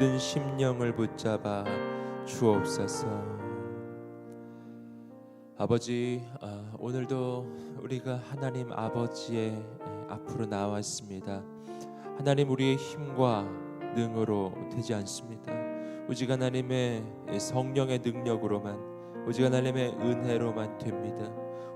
모든 심령을 붙잡아 주옵소서. 아버지, 아, 오늘도 우리가 하나님 아버지의 앞으로 나왔습니다. 하나님 우리의 힘과 능으로 되지 않습니다. 오직 하나님의 성령의 능력으로만, 오직 하나님의 은혜로만 됩니다.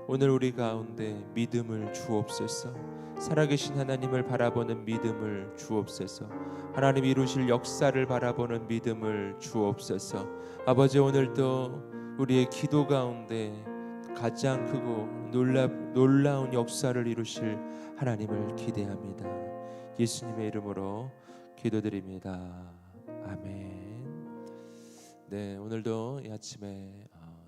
오늘 우리 가운데 믿음을 주옵소서. 살아계신 하나님을 바라보는 믿음을 주옵소서. 하나님 이루실 역사를 바라보는 믿음을 주옵소서. 아버지 오늘도 우리의 기도 가운데 가장 크고 놀라, 놀라운 역사를 이루실 하나님을 기대합니다. 예수님의 이름으로 기도드립니다. 아멘. 네, 오늘도 이 아침에 어,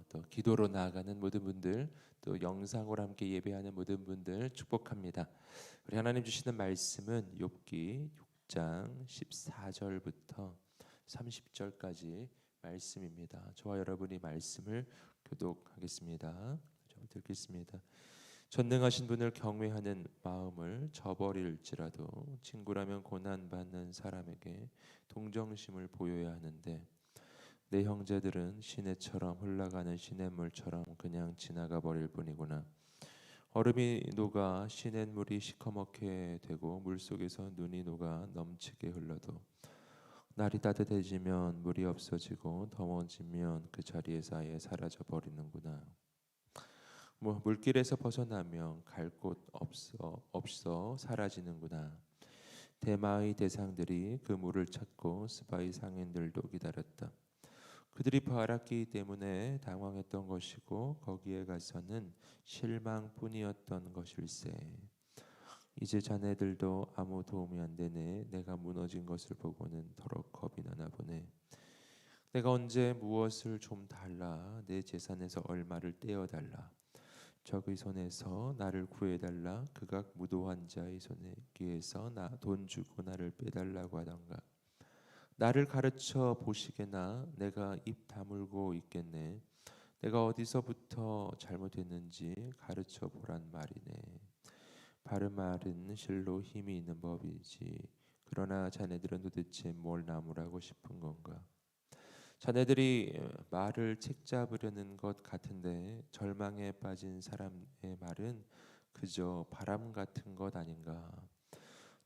또 기도로 나아가는 모든 분들, 또 영상으로 함께 예배하는 모든 분들 축복합니다. 우리 하나님 주시는 말씀은 욥기 6장 14절부터 30절까지 말씀입니다. 저와 여러분이 말씀을 교독하겠습니다. 좀 듣겠습니다. 전능하신 분을 경외하는 마음을 저버릴지라도 친구라면 고난 받는 사람에게 동정심을 보여야 하는데 내 형제들은 시내처럼 흘러가는 시냇물처럼 그냥 지나가 버릴 뿐이구나. 얼음이 녹아 시냇물이 시커멓게 되고 물 속에서 눈이 녹아 넘치게 흘러도 날이 따뜻해지면 물이 없어지고 더워지면 그 자리에서 아예 사라져 버리는구나. 뭐 물길에서 벗어나면 갈 곳 없어 없어 사라지는구나. 대마의 대상들이 그 물을 찾고 스바이 상인들도 기다렸다. 그들이 바랐기 때문에 당황했던 것이고 거기에 가서는 실망뿐이었던 것일세. 이제 자네들도 아무 도움이 안 되네. 내가 무너진 것을 보고는 더러 겁이 나나 보네. 내가 언제 무엇을 좀 달라 내 재산에서 얼마를 떼어 달라. 적의 손에서 나를 구해 달라. 그각 무도한 자의 손에 귀에서 나 돈 주고 나를 빼달라고 하던가. 나를 가르쳐 보시게나 내가 입 다물고 있겠네. 내가 어디서부터 잘못했는지 가르쳐 보란 말이네. 바른 말은 실로 힘이 있는 법이지. 그러나 자네들은 도대체 뭘 나무라고 싶은 건가? 자네들이 말을 책 잡으려는 것 같은데 절망에 빠진 사람의 말은 그저 바람 같은 것 아닌가?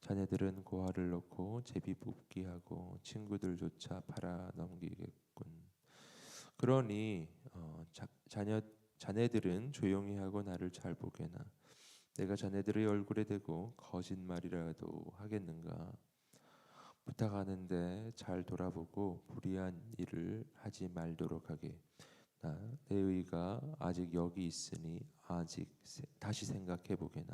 자네들은 고아를 놓고 제비 뽑기 하고 친구들조차 팔아 넘기겠군. 그러니 어, 자, 자녀 자네들은 조용히 하고 나를 잘 보게나. 내가 자네들의 얼굴에 대고 거짓말이라도 하겠는가? 부탁하는데 잘 돌아보고 불의한 일을 하지 말도록 하게. 나 내 의가 아직 여기 있으니 아직 세, 다시 생각해 보게나.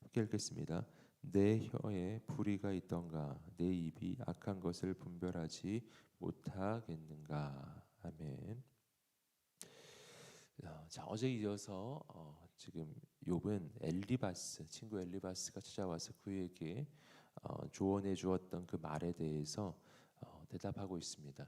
함께 읽겠습니다. 내 혀에 불의가 있던가 내 입이 악한 것을 분별하지 못하겠는가 아멘. 어, 자 어제 이어서 어, 지금 욥은 엘리바스 친구 엘리바스가 찾아와서 그에게 어, 조언해 주었던 그 말에 대해서 어, 대답하고 있습니다.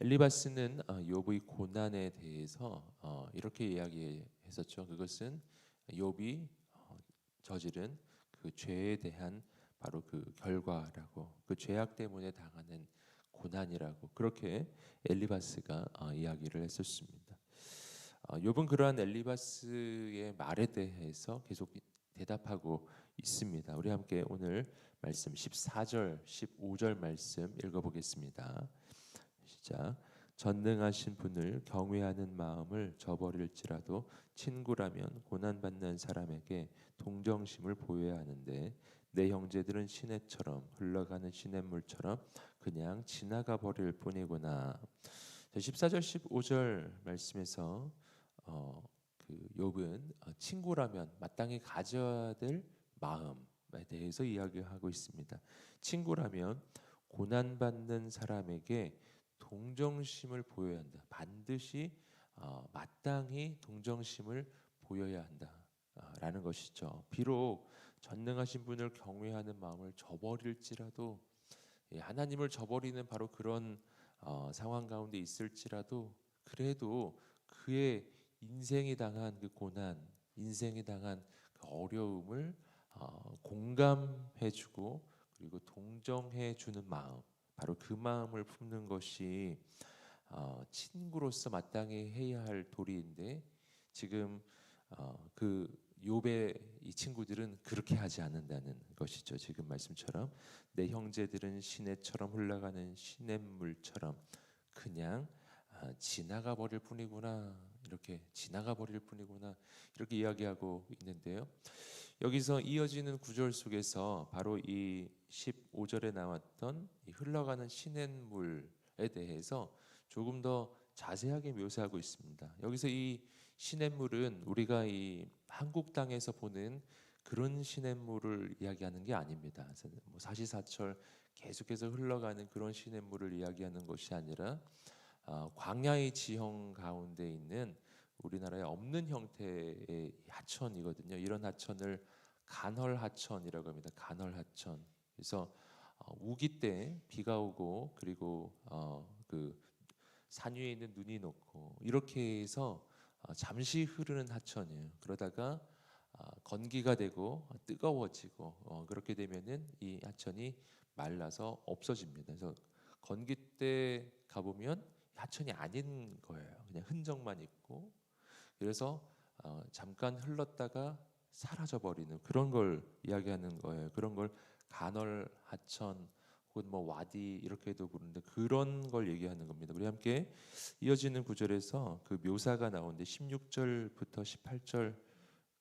엘리바스는 어, 욥의 고난에 대해서 어, 이렇게 이야기했었죠. 그것은 욥이 어, 저지른 그 죄에 대한 바로 그 결과라고 그 죄악 때문에 당하는 고난이라고 그렇게 엘리바스가 어, 이야기를 했었습니다. 어, 욥은 그러한 엘리바스의 말에 대해서 계속 대답하고 있습니다. 우리 함께 오늘 말씀 14절, 15절 말씀 읽어보겠습니다. 시작. 전능하신 분을 경외하는 마음을 저버릴지라도 친구라면 고난 받는 사람에게 동정심을 보여야 하는데 내 형제들은 시내처럼 흘러가는 시냇물처럼 그냥 지나가 버릴 뿐이구나. 14절 15절 말씀에서 어, 그 욥은 어, 친구라면 마땅히 가져야 될 마음에 대해서 이야기하고 있습니다. 친구라면 고난 받는 사람에게 동정심을 보여야 한다. 반드시 어, 마땅히 동정심을 보여야 한다 라는 것이죠. 비록 전능하신 분을 경외하는 마음을 저버릴지라도 예, 하나님을 저버리는 바로 그런 어, 상황 가운데 있을지라도 그래도 그의 인생이 당한 그 고난, 인생이 당한 그 어려움을 어, 공감해주고 그리고 동정해주는 마음 바로 그 마음을 품는 것이 어, 친구로서 마땅히 해야 할 도리인데 지금 어, 그 욥의 이 친구들은 그렇게 하지 않는다는 것이죠. 지금 말씀처럼 내 형제들은 시내처럼 흘러가는 시냇물처럼 그냥 아, 지나가 버릴 뿐이구나 이렇게 지나가 버릴 뿐이구나 이렇게 이야기하고 있는데요. 여기서 이어지는 구절 속에서 바로 이 15절에 나왔던 이 흘러가는 시냇물에 대해서 조금 더 자세하게 묘사하고 있습니다. 여기서 이 시냇물은 우리가 이 한국 땅에서 보는 그런 시냇물을 이야기하는 게 아닙니다. 뭐 사시사철 계속해서 흘러가는 그런 시냇물을 이야기하는 것이 아니라 어, 광야의 지형 가운데 있는 우리나라에 없는 형태의 하천이거든요. 이런 하천을 간헐 하천이라고 합니다. 간헐 하천. 그래서 어, 우기 때 비가 오고 그리고 어, 그산 위에 있는 눈이 녹고 이렇게 해서 어, 잠시 흐르는 하천이에요. 그러다가 아, 건기가 되고 뜨거워지고 어, 그렇게 되면은 이 하천이 말라서 없어집니다. 그래서 건기 때 가보면 하천이 아닌 거예요. 그냥 흔적만 있고 그래서 어, 잠깐 흘렀다가 사라져 버리는 그런 걸 이야기하는 거예요. 그런 걸 간헐 하천 혹은 뭐 와디 이렇게도 부르는데 그런 걸 얘기하는 겁니다. 우리 함께 이어지는 구절에서 그 묘사가 나오는데 16절부터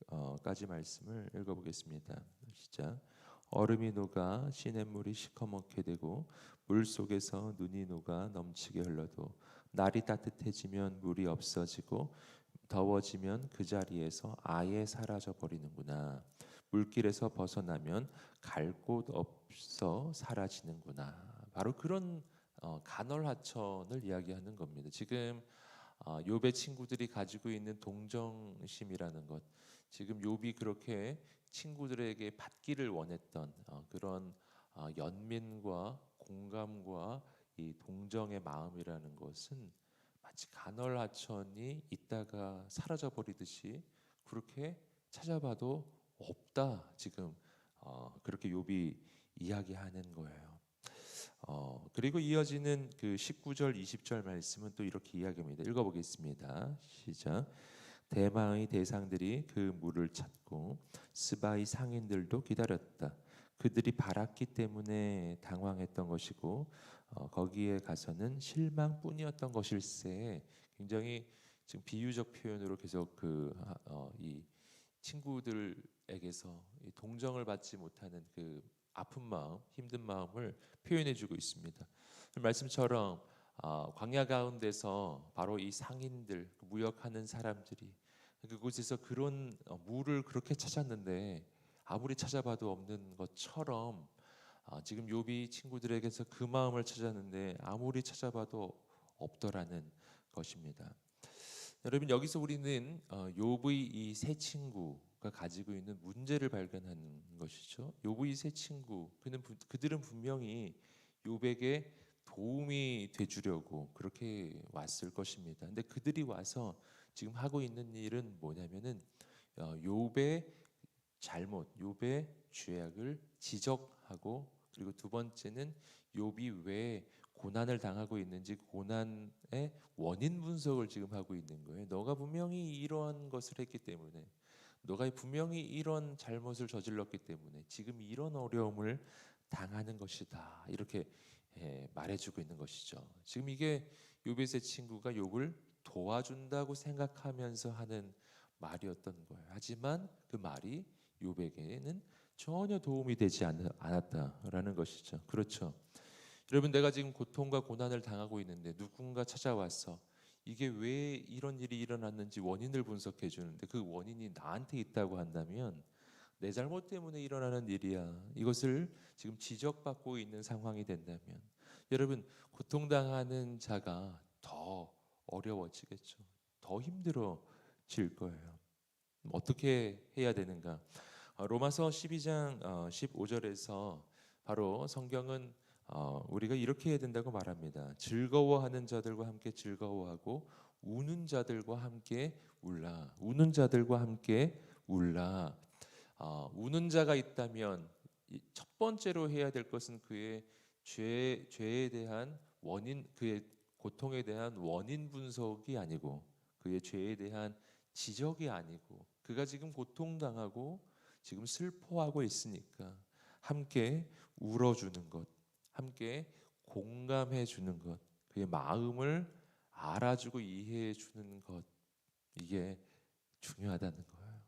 18절까지 말씀을 읽어보겠습니다. 시작. 얼음이 녹아 시냇물이 시커멓게 되고 물 속에서 눈이 녹아 넘치게 흘러도 날이 따뜻해지면 물이 없어지고 더워지면 그 자리에서 아예 사라져 버리는구나. 물길에서 벗어나면 갈 곳 없어 사라지는구나. 바로 그런 어, 간헐하천을 이야기하는 겁니다. 지금 어, 욥의 친구들이 가지고 있는 동정심이라는 것, 지금 욥이 그렇게 친구들에게 받기를 원했던 어, 그런 어, 연민과 공감과 이 동정의 마음이라는 것은 마치 간헐하천이 있다가 사라져 버리듯이 그렇게 찾아봐도 없다 지금 어, 그렇게 욥이 이야기하는 거예요. 어, 그리고 이어지는 그 19절 20절 말씀은 또 이렇게 이야기합니다. 읽어보겠습니다. 시작. 대마의 대상들이 그 물을 찾고 스바의 상인들도 기다렸다. 그들이 바랐기 때문에 당황했던 것이고 어, 거기에 가서는 실망뿐이었던 것일세. 굉장히 지금 비유적 표현으로 계속 그이 어, 친구들에게서 이 동정을 받지 못하는 그 아픈 마음, 힘든 마음을 표현해주고 있습니다. 말씀처럼 어, 광야 가운데서 바로 이 상인들 그 무역하는 사람들이 그곳에서 그런 어, 물을 그렇게 찾았는데 아무리 찾아봐도 없는 것처럼 어, 지금 욥이 친구들에게서 그 마음을 찾았는데 아무리 찾아봐도 없더라는 것입니다. 여러분 여기서 우리는 어, 욥의 이 세 친구가 가지고 있는 문제를 발견하는 것이죠. 욥의 세 친구 그는 그들은 분명히 욥에게 도움이 돼주려고 그렇게 왔을 것입니다. 근데 그들이 와서 지금 하고 있는 일은 뭐냐면은 어, 욥의 잘못, 욥의 죄악을 지적하고 그리고 두 번째는 욥이 왜 고난을 당하고 있는지 고난의 원인 분석을 지금 하고 있는 거예요. 너가 분명히 이러한 것을 했기 때문에 너가 분명히 이런 잘못을 저질렀기 때문에 지금 이런 어려움을 당하는 것이다. 이렇게 예, 말해주고 있는 것이죠. 지금 이게 세 친구가 욥을 도와준다고 생각하면서 하는 말이었던 거예요. 하지만 그 말이 욥에게는 전혀 도움이 되지 않았다라는 것이죠. 그렇죠. 여러분 내가 지금 고통과 고난을 당하고 있는데 누군가 찾아와서 이게 왜 이런 일이 일어났는지 원인을 분석해 주는데 그 원인이 나한테 있다고 한다면 내 잘못 때문에 일어나는 일이야. 이것을 지금 지적받고 있는 상황이 된다면 여러분 고통당하는 자가 더 어려워지겠죠. 더 힘들어질 거예요. 어떻게 해야 되는가? 어, 로마서 12장 15절에서 어, 바로 성경은 어, 우리가 이렇게 해야 된다고 말합니다. 즐거워하는 자들과 함께 즐거워하고 우는 자들과 함께 울라. 우는 자들과 함께 울라. 우는 자가 있다면 첫 번째로 해야 될 것은 그의 죄 죄에 대한 원인 그의 고통에 대한 원인 분석이 아니고 그의 죄에 대한 지적이 아니고 그가 지금 고통당하고 지금 슬퍼하고 있으니까 함께 울어주는 것, 함께 공감해 주는 것, 그의 마음을 알아주고 이해해 주는 것 이게 중요하다는 거예요.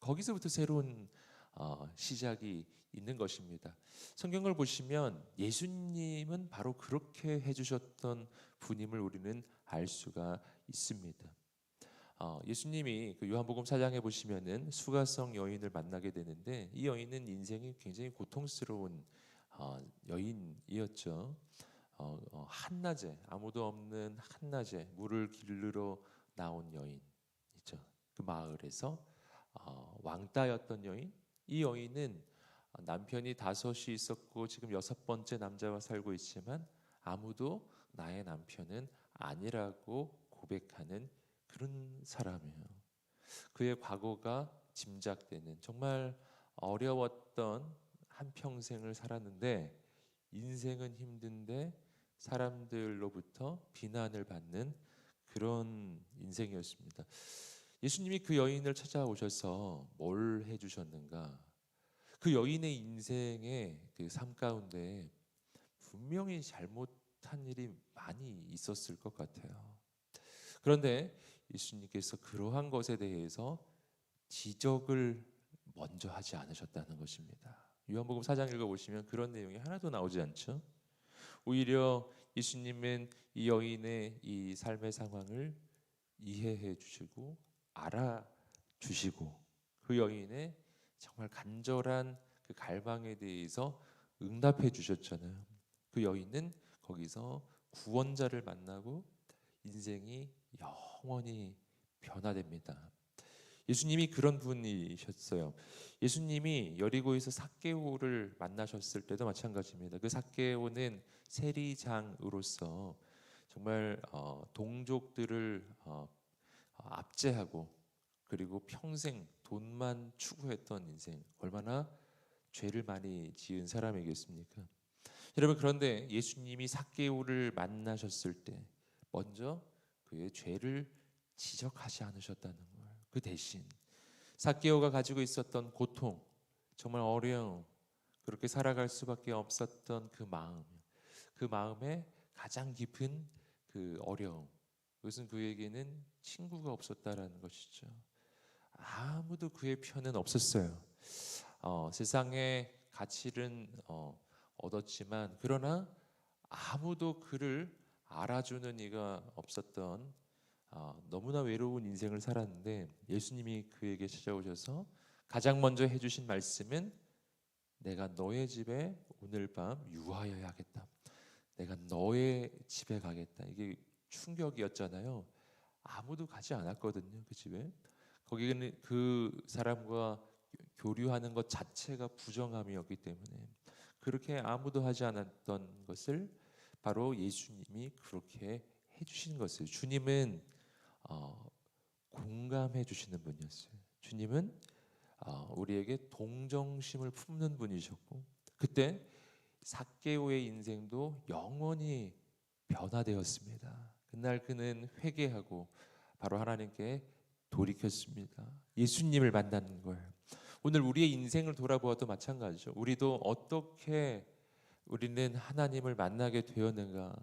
거기서부터 새로운 어, 시작이 있는 것입니다. 성경을 보시면 예수님은 바로 그렇게 해주셨던 분임을 우리는 알 수가 있습니다. 어, 예수님이 그 요한복음 4장에 보시면은 수가성 여인을 만나게 되는데 이 여인은 인생이 굉장히 고통스러운 어, 여인이었죠. 어, 어, 한낮에 아무도 없는 한낮에 물을 길르러 나온 여인이죠. 그 마을에서 어, 왕따였던 여인. 이 여인은 남편이 다섯이 있었고 지금 여섯 번째 남자와 살고 있지만 아무도 나의 남편은 아니라고 고백하는 그런 사람이에요. 그의 과거가 짐작되는 정말 어려웠던 한 평생을 살았는데 인생은 힘든데 사람들로부터 비난을 받는 그런 인생이었습니다. 예수님이 그 여인을 찾아오셔서 뭘 해주셨는가? 그 여인의 인생의 그 삶 가운데 분명히 잘못한 일이 많이 있었을 것 같아요. 그런데 예수님께서 그러한 것에 대해서 지적을 먼저 하지 않으셨다는 것입니다. 요한복음 4장 읽어 보시면 그런 내용이 하나도 나오지 않죠. 오히려 예수님은 이 여인의 이 삶의 상황을 이해해 주시고 알아 주시고 그 여인의 정말 간절한 그 갈망에 대해서 응답해 주셨잖아요. 그 여인은 거기서 구원자를 만나고 인생이 영원히 변화됩니다. 예수님이 그런 분이셨어요. 예수님이 여리고에서 삭개오를 만나셨을 때도 마찬가지입니다. 그 삭개오는 세리장으로서 정말 어, 동족들을 어, 압제하고 그리고 평생 돈만 추구했던 인생 얼마나 죄를 많이 지은 사람이겠습니까? 여러분 그런데 예수님이 삭개오를 만나셨을 때 먼저 그의 죄를 지적하지 않으셨다는 거예요. 그 대신 삭개오가 가지고 있었던 고통, 정말 어려움, 그렇게 살아갈 수밖에 없었던 그 마음, 그 마음에 가장 깊은 그 어려움, 그것은 그에게는 친구가 없었다라는 것이죠. 아무도 그의 편은 없었어요. 어, 세상의 가치는 어, 얻었지만 그러나 아무도 그를 알아주는 이가 없었던 어, 너무나 외로운 인생을 살았는데 예수님이 그에게 찾아오셔서 가장 먼저 해주신 말씀은 내가 너의 집에 오늘 밤 유하여야 하겠다. 내가 너의 집에 가겠다. 이게 충격이었잖아요. 아무도 가지 않았거든요. 그 집에. 거기는 그 사람과 교류하는 것 자체가 부정함이었기 때문에 그렇게 아무도 하지 않았던 것을 바로 예수님이 그렇게 해주신 것을 주님은 어, 공감해 주시는 분이었어요. 주님은 어, 우리에게 동정심을 품는 분이셨고 그때 삭개오의 인생도 영원히 변화되었습니다. 그날 그는 회개하고 바로 하나님께 돌이켰습니다. 예수님을 만나는. 오늘 우리의 인생을 돌아보아도 마찬가지죠. 우리도 어떻게 우리는 하나님을 만나게 되었는가?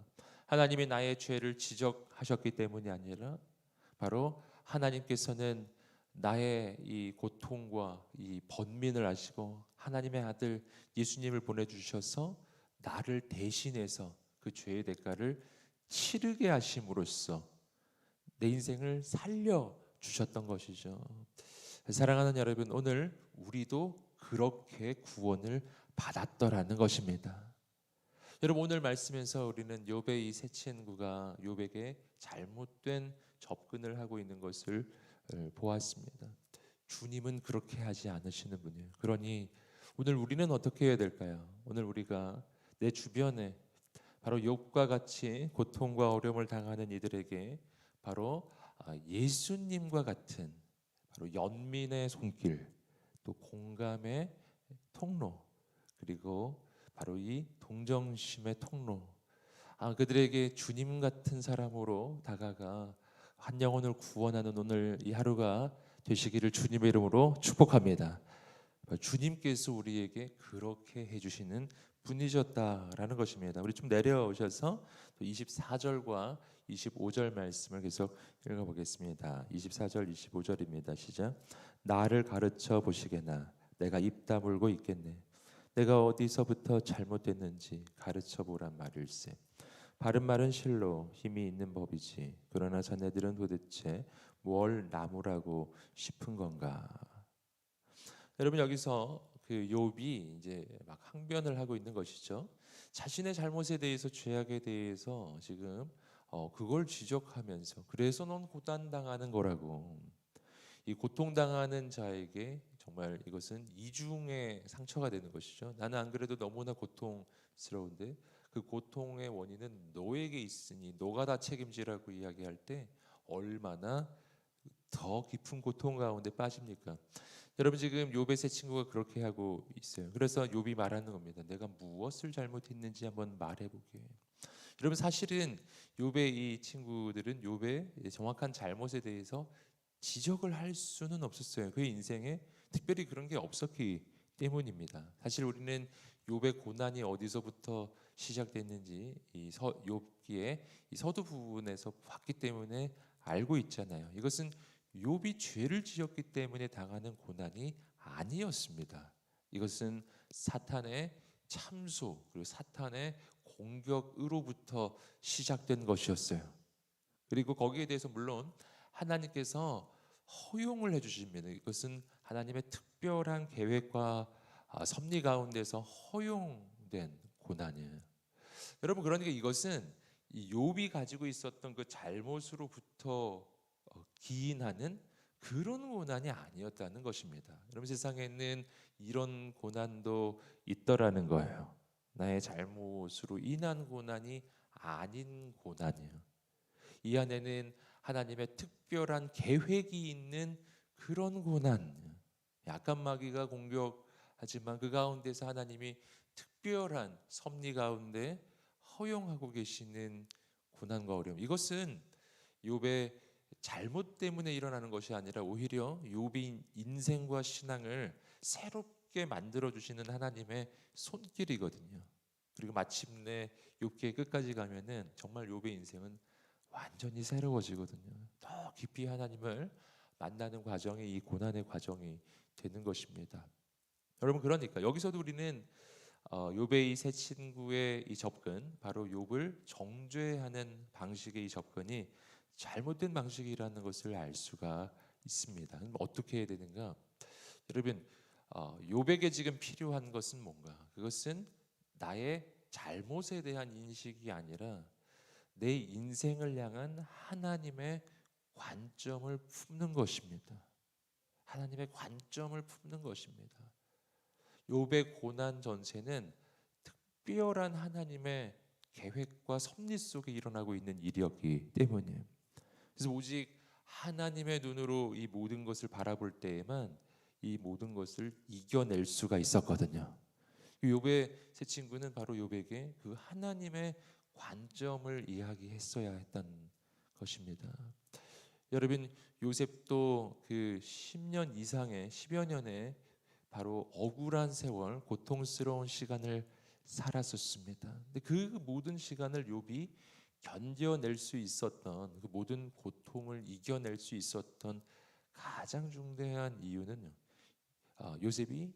하나님이 나의 죄를 지적하셨기 때문이 아니라 바로 하나님께서는 나의 이 고통과 이 번민을 아시고 하나님의 아들 예수님을 보내주셔서 나를 대신해서 그 죄의 대가를 치르게 하심으로써 내 인생을 살려 주셨던 것이죠. 사랑하는 여러분, 오늘 우리도 그렇게 구원을 받았더라는 것입니다. 여러분 오늘 말씀에서 우리는 욥의 이세 친구가 욥에게 잘못된 접근을 하고 있는 것을 어, 보았습니다. 주님은 그렇게 하지 않으시는 분이에요. 그러니 오늘 우리는 어떻게 해야 될까요? 오늘 우리가 내 주변에 바로 욥과 같이 고통과 어려움을 당하는 이들에게 바로 아, 예수님과 같은 바로 연민의 손길 또 공감의 통로 그리고 바로 이 동정심의 통로. 아 그들에게 주님 같은 사람으로 다가가 한 영혼을 구원하는 오늘 이 하루가 되시기를 주님의 이름으로 축복합니다. 주님께서 우리에게 그렇게 해주시는 분이셨다라는 것입니다. 우리 좀 내려오셔서 또 24절과 25절 말씀을 계속 읽어보겠습니다. 24절, 25절입니다. 시작. 나를 가르쳐 보시게나 내가 입 다물고 있겠네. 내가 어디서부터 잘못됐는지 가르쳐 보란 말일세. 바른 말은 실로 힘이 있는 법이지. 그러나 자네들은 도대체 뭘 나무라고 싶은 건가? 여러분 여기서 그 욥이 이제 막 항변을 하고 있는 것이죠. 자신의 잘못에 대해서 죄악에 대해서 지금 어 그걸 지적하면서 그래서 넌 고단 당하는 거라고. 이 고통 당하는 자에게 정말 이것은 이중의 상처가 되는 것이죠. 나는 안 그래도 너무나 고통스러운데 그 고통의 원인은 너에게 있으니 너가 다 책임지라고 이야기할 때 얼마나 더 깊은 고통 가운데 빠집니까? 여러분 지금 욥의 세 친구가 그렇게 하고 있어요. 그래서 욥이 말하는 겁니다. 내가 무엇을 잘못했는지 한번 말해보게. 여러분 사실은 욥의 이 친구들은 욥의 정확한 잘못에 대해서 지적을 할 수는 없었어요. 그의 인생에 특별히 그런 게 없었기 때문입니다. 사실 우리는 욥의 고난이 어디서부터 시작됐는지 이 서, 욥기의 이 서두 부분에서 봤기 때문에 알고 있잖아요. 이것은 욥이 죄를 지었기 때문에 당하는 고난이 아니었습니다. 이것은 사탄의 참소 그리고 사탄의 공격으로부터 시작된 것이었어요. 그리고 거기에 대해서 물론 하나님께서 허용을 해주십니다. 이것은 하나님의 특별한 계획과 아, 섭리 가운데서 허용된 고난이에요. 여러분 그러니까 이것은 이 욥이 가지고 있었던 그 잘못으로부터 어, 기인하는 그런 고난이 아니었다는 것입니다. 여러분 세상에는 이런 고난도 있더라는 거예요. 나의 잘못으로 인한 고난이 아닌 고난이에요. 이 안에는 하나님의 특별한 계획이 있는 그런 고난. 약간 마귀가 공격하지만 그 가운데서 하나님이 특별한 섭리 가운데 허용하고 계시는 고난과 어려움. 이것은 욥의 잘못 때문에 일어나는 것이 아니라 오히려 욥의 인생과 신앙을 새롭게 만들어 주시는 하나님의 손길이거든요. 그리고 마침내 욥기의 끝까지 가면은 정말 욥의 인생은 완전히 새로워지거든요. 더 깊이 하나님을 만나는 과정이 이 고난의 과정이 되는 것입니다. 여러분 그러니까 여기서도 우리는 어, 욥의 이세 친구의 이 접근, 바로 욥을 정죄하는 방식의 이 접근이 잘못된 방식이라는 것을 알 수가 있습니다. 어떻게 해야 되는가? 여러분, 어, 욥에게 지금 필요한 것은 뭔가? 그것은 나의 잘못에 대한 인식이 아니라 내 인생을 향한 하나님의 관점을 품는 것입니다. 하나님의 관점을 품는 것입니다. 욥의 고난 전세는 특별한 하나님의 계획과 섭리 속에 일어나고 있는 일이었기 때문이에요. 그래서 오직 하나님의 눈으로 이 모든 것을 바라볼 때에만 이 모든 것을 이겨낼 수가 있었거든요. 욥의 세 친구는 바로 욥에게 그 하나님의 관점을 이야기했어야 했던 것입니다. 여러분 요셉도 그 10년 이상의 10여 년의 바로 억울한 세월, 고통스러운 시간을 살았었습니다. 근데 그 모든 시간을 욥이 견뎌낼 수 있었던 그 모든 고통을 이겨낼 수 있었던 가장 중대한 이유는 어, 요셉이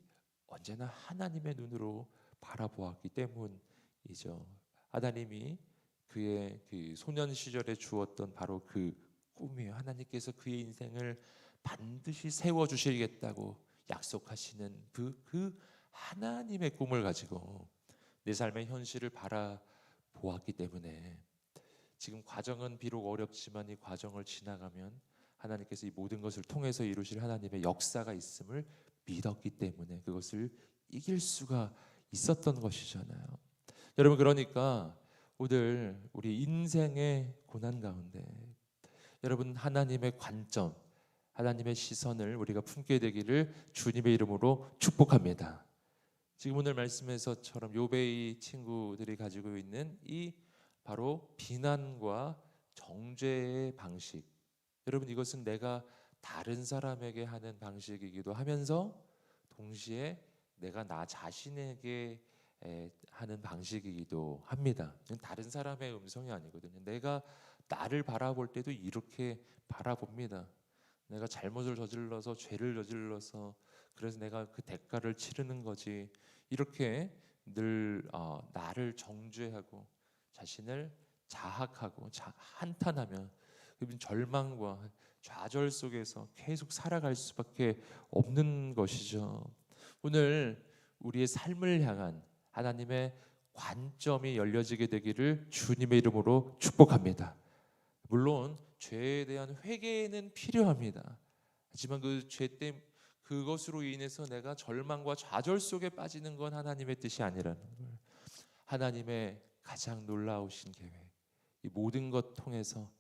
언제나 하나님의 눈으로 바라보았기 때문이죠. 하나님이 그의 그 소년 시절에 주었던 바로 그 꿈이에요. 하나님께서 그의 인생을 반드시 세워 주시겠다고 약속하시는 그, 그 하나님의 꿈을 가지고 내 삶의 현실을 바라보았기 때문에 지금 과정은 비록 어렵지만 이 과정을 지나가면 하나님께서 이 모든 것을 통해서 이루실 하나님의 역사가 있음을 믿었기 때문에 그것을 이길 수가 있었던 것이잖아요. 여러분 그러니까 오늘 우리 인생의 고난 가운데 여러분 하나님의 관점 하나님의 시선을 우리가 품게 되기를 주님의 이름으로 축복합니다. 지금 오늘 말씀에서처럼 요배의 친구들이 가지고 있는 이 바로 비난과 정죄의 방식. 여러분 이것은 내가 다른 사람에게 하는 방식이기도 하면서 동시에 내가 나 자신에게 에, 하는 방식이기도 합니다. 다른 사람의 음성이 아니거든요. 내가 나를 바라볼 때도 이렇게 바라봅니다. 내가 잘못을 저질러서 죄를 저질러서 그래서 내가 그 대가를 치르는 거지. 이렇게 늘 어, 나를 정죄하고 자신을 자학하고 자, 한탄하며 그분 절망과 좌절 속에서 계속 살아갈 수밖에 없는 것이죠. 오늘 우리의 삶을 향한 하나님의 관점이 열려지게 되기를 주님의 이름으로 축복합니다. 물론 죄에 대한 회개는 필요합니다. 하지만 그 죄 때문에 그것으로 인해서 내가 절망과 좌절 속에 빠지는 건 하나님의 뜻이 아니라는 걸 하나님의 가장 놀라우신 계획 이 모든 것 통해서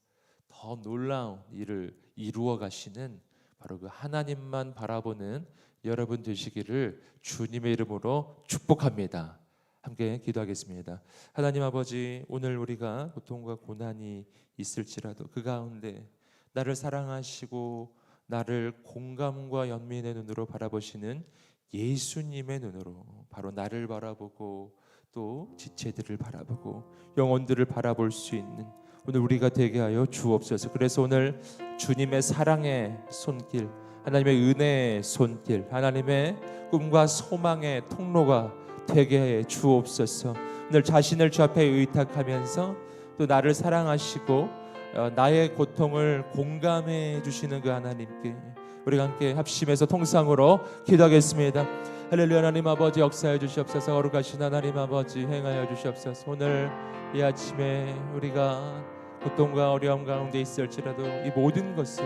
더 놀라운 일을 이루어 가시는 바로 그 하나님만 바라보는 여러분 되시기를 주님의 이름으로 축복합니다. 함께 기도하겠습니다. 하나님 아버지 오늘 우리가 고통과 고난이 있을지라도 그 가운데 나를 사랑하시고 나를 공감과 연민의 눈으로 바라보시는 예수님의 눈으로 바로 나를 바라보고 또 지체들을 바라보고 영혼들을 바라볼 수 있는 오늘 우리가 되게 하여 주옵소서. 그래서 오늘 주님의 사랑의 손길, 하나님의 은혜의 손길, 하나님의 꿈과 소망의 통로가 되게 해 주옵소서. 오늘 자신을 주 앞에 의탁하면서 또 나를 사랑하시고 어, 나의 고통을 공감해 주시는 그 하나님께 우리가 함께 합심해서 통상으로 기도하겠습니다. 할렐루야 하나님 아버지 역사해 주시옵소서 거룩하신 하나님 아버지 행하여 주시옵소서 오늘 이 아침에 우리가 고통과 어려움 가운데 있을지라도 이 모든 것을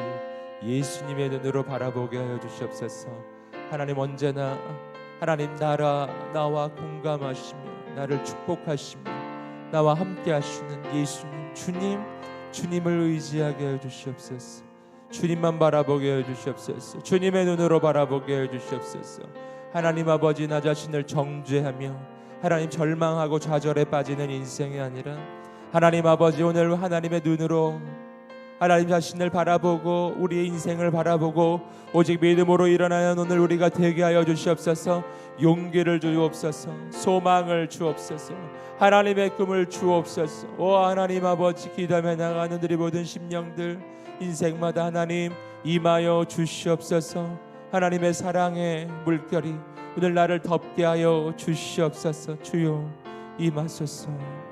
예수님의 눈으로 바라보게 하여 주시옵소서 하나님 언제나 하나님 나라 나와 공감하시며 나를 축복하시며 나와 함께 하시는 예수님 주님 주님을 의지하게 해 주시옵소서. 주님만 바라보게 해 주시옵소서. 주님의 눈으로 바라보게 해 주시옵소서. 하나님 아버지 나 자신을 정죄하며 하나님 절망하고 좌절에 빠지는 인생이 아니라 하나님 아버지 오늘 하나님의 눈으로 하나님 자신을 바라보고 우리의 인생을 바라보고 오직 믿음으로 일어나는 오늘 우리가 되게 하여 주시옵소서. 용기를 주옵소서. 소망을 주옵소서. 하나님의 꿈을 주옵소서. 오 하나님 아버지 기도하며 나가는 우리 모든 심령들 인생마다 하나님 임하여 주시옵소서. 하나님의 사랑의 물결이 오늘 나를 덮게 하여 주시옵소서. 주여 임하소서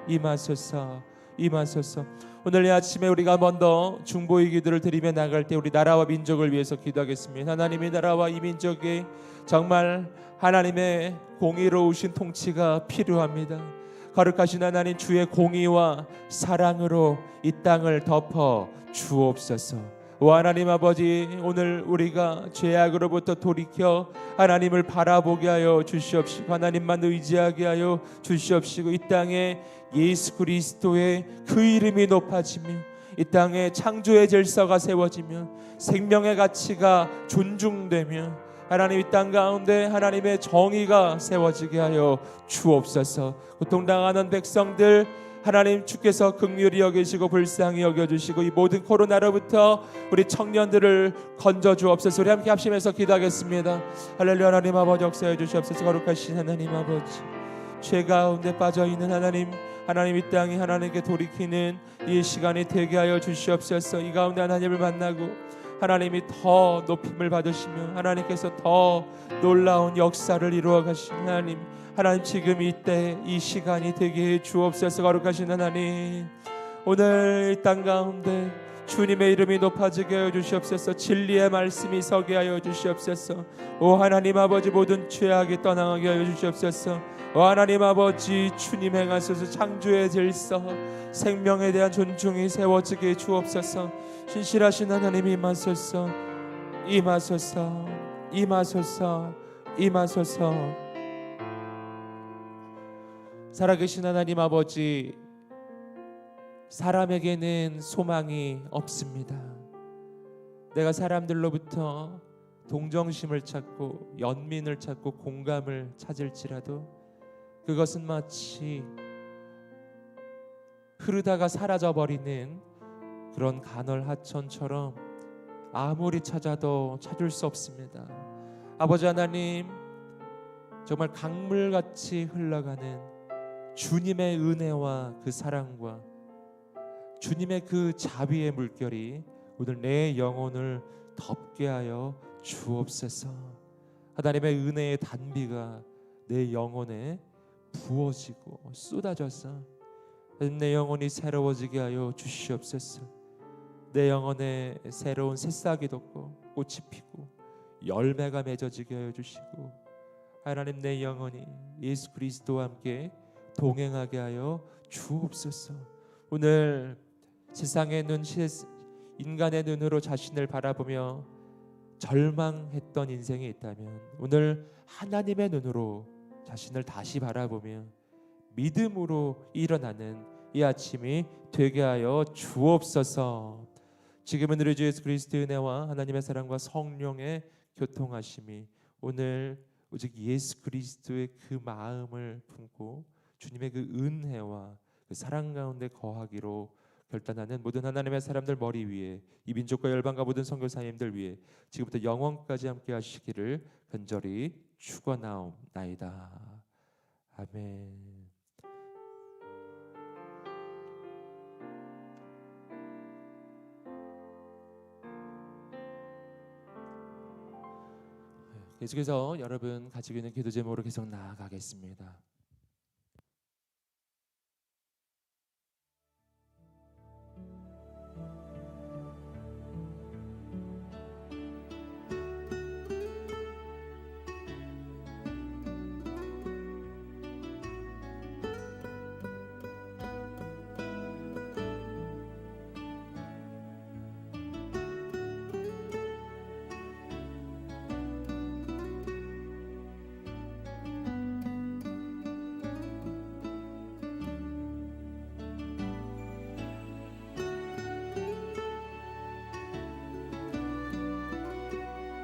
임하소서 임하소서 오늘 이 아침에 우리가 먼저 중보의 기도를 드리며 나갈 때 우리 나라와 민족을 위해서 기도하겠습니다. 하나님의 나라와 이 민족에 정말 하나님의 공의로우신 통치가 필요합니다. 거룩하신 하나님 주의 공의와 사랑으로 이 땅을 덮어 주옵소서. 오 하나님 아버지 오늘 우리가 죄악으로부터 돌이켜 하나님을 바라보게 하여 주시옵시고 하나님만 의지하게 하여 주시옵시고 이 땅에 예수 그리스도의 그 이름이 높아지며 이 땅에 창조의 질서가 세워지며 생명의 가치가 존중되며 하나님 이 땅 가운데 하나님의 정의가 세워지게 하여 주옵소서. 고통당하는 백성들 하나님 주께서 극률이 여기시고 불쌍히 여겨주시고 이 모든 코로나로부터 우리 청년들을 건져 주옵소서. 우리 함께 합심해서 기도하겠습니다. 할렐루야 하나님 아버지 역사해 주시옵소서. 거룩하신 하나님 아버지. 죄 가운데 빠져 있는 하나님 하나님 이 땅에 하나님께 돌이키는 이 시간이 되게 하여 주시옵소서. 이 가운데 하나님을 만나고 하나님이 더 높임을 받으시며 하나님께서 더 놀라운 역사를 이루어 가신 하나님 하나님 지금 이때 이 시간이 되게 해 주옵소서 거룩하신 하나님. 오늘 이땅 가운데 주님의 이름이 높아지게 하여 주시옵소서. 진리의 말씀이 서게 하여 주시옵소서. 오 하나님 아버지 모든 죄악이 떠나게 하여 주시옵소서. 오 하나님 아버지 주님 행하소서. 창조의 질서 생명에 대한 존중이 세워지게 해 주옵소서. 신실하신 하나님 임하소서. 임하소서. 임하소서. 임하소서 살아계신 하나님 아버지 사람에게는 소망이 없습니다. 내가 사람들로부터 동정심을 찾고 연민을 찾고 공감을 찾을지라도 그것은 마치 흐르다가 사라져 버리는 그런 간헐 하천처럼 아무리 찾아도 찾을 수 없습니다. 아버지 하나님 정말 강물같이 흘러가는 주님의 은혜와 그 사랑과 주님의 그 자비의 물결이 오늘 내 영혼을 덮게 하여 주옵소서. 하나님의 은혜의 단비가 내 영혼에 부어지고 쏟아져서 내 영혼이 새로워지게 하여 주시옵소서. 내 영혼에 새로운 새싹이 돋고 꽃이 피고 열매가 맺어지게 하여 주시고 하나님 내 영혼이 예수 그리스도와 함께 동행하게 하여 주옵소서. 오늘 세상의 눈, 인간의 눈으로 자신을 바라보며 절망했던 인생이 있다면 오늘 하나님의 눈으로 자신을 다시 바라보며 믿음으로 일어나는 이 아침이 되게 하여 주옵소서. 지금은 우리 주 예수 그리스도의 은혜와 하나님의 사랑과 성령의 교통하심이 오늘 오직 예수 그리스도의 그 마음을 품고 주님의 그 은혜와 그 사랑 가운데 거하기로 결단하는 모든 하나님의 사람들 머리 위에 이 민족과 열방과 모든 선교사님들 위해 지금부터 영원까지 함께 하시기를 간절히 축원하옵나이다. 아멘. 계속해서 여러분 가지고 있는 기도 제목으로 계속 나아가겠습니다.